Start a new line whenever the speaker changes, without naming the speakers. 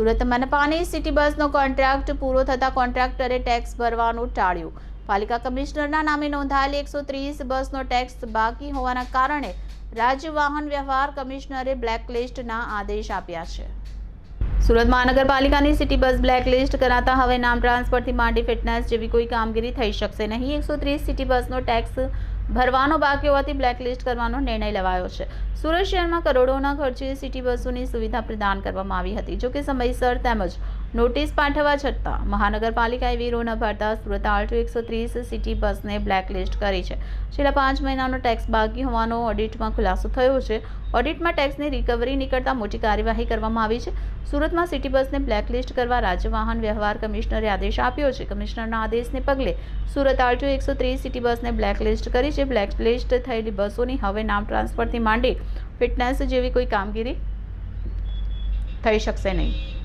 સુરત મનપાની સિટી બસનો કોન્ટ્રાક્ટ પૂરો થતાં કોન્ટ્રાક્ટરે ટેક્સ ભરવાનું ટાળ્યું. પાલિકા કમિશનરના નામે નોંધાયેલી એકસો ત્રીસ બસનો ટેક્સ બાકી હોવાના કારણે રાજ્ય વાહન વ્યવહાર કમિશનરે બ્લેકલિસ્ટના આદેશ આપ્યા છે. સુરત મહાનગરપાલિકાની સિટી બસ બ્લેકલિસ્ટ કરાતા હવે નામ ટ્રાન્સફરથી માંડી ફિટનેસ જેવી કોઈ કામગીરી થઈ શકશે નહીં. એકસો ત્રીસ સિટી બસનો ટેક્સ ભરવાનો બાકી હોવાથી બ્લેકલિસ્ટ કરવાનો નિર્ણય લેવાયો છે. સુરત શહેરમાં કરોડોના ખર્ચે સિટી બસોની સુવિધા પ્રદાન કરવામાં આવી હતી. જોકે સમયસર તેમજ નોટિસ પાઠવવા છતાં મહાનગરપાલિકાએ વેરો ન ભરતા સુરત આલ્ટો એકસો ત્રીસ સિટી બસને બ્લેકલિસ્ટ કરી છે. છેલ્લા પાંચ મહિનાનો ટેક્સ બાકી હોવાનો ઓડિટમાં ખુલાસો થયો છે. ઓડિટમાં ટેક્સની રિકવરી નીકળતા મોટી કાર્યવાહી કરવામાં આવી છે. સુરતમાં સિટી બસને બ્લેકલિસ્ટ કરવા રાજ્ય વાહન વ્યવહાર કમિશનરે આદેશ આપ્યો છે. કમિશનરના આદેશને પગલે સુરત આલ્ટો એકસો ત્રીસ સિટી બસને બ્લેકલિસ્ટ કરી છે. બ્લેકલિસ્ટ થયેલી બસોની હવે નામ ટ્રાન્સફરથી માંડી ફિટનેસ જેવી કોઈ કામગીરી થઈ શકશે નહીં.